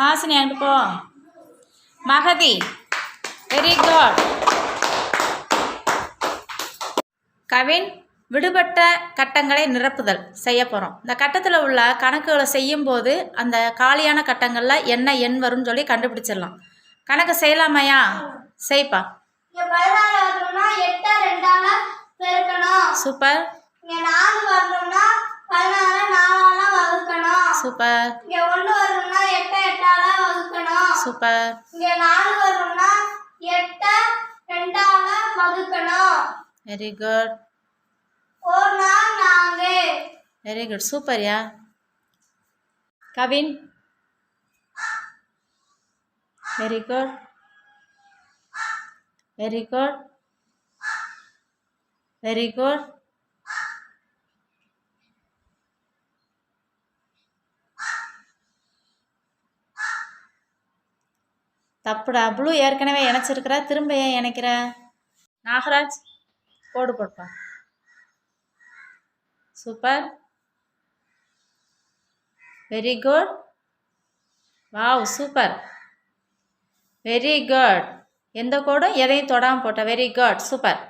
ஹாசினி அங்கிட்டு போ. Magadhi very good Kavin விடுபட்ட கட்டங்களை நிரப்புதல் செய்ய போகிறோம் இந்த கட்டத்தில் உள்ள கணக்குகளை செய்யும்போது அந்த காலியான கட்டங்களில் என்ன எண் வரும்னு சொல்லி கண்டுபிடிச்சிடலாம். கணக்கு செய்யலாமையா? செய்ப்பா. சூப்பர். நாலு வரணும்னா பதினாறு நாலால சூப்பர். இங்க ஒண்ணு வரணும்னா எட்டை எட்டால வகுக்கணும். சூப்பர். இங்க நாலு வரணும்னா எட்டை ரெண்டால வகுக்கணும். வெரி குட் ஒரு நாள் நான்கு. Very good சூப்பர்யா. Kavin. Very good very good very good தப்புடா. Blue ஏற்கனவே இணைச்சிருக்கிற. திரும்ப ஏன் இணைக்கிற? நாகராஜ் போடு போடுப்பா. Super. Very good. Wow super. Very good. எந்த கோடும் எதையும் தொடாமல் போட்ட. Very good super.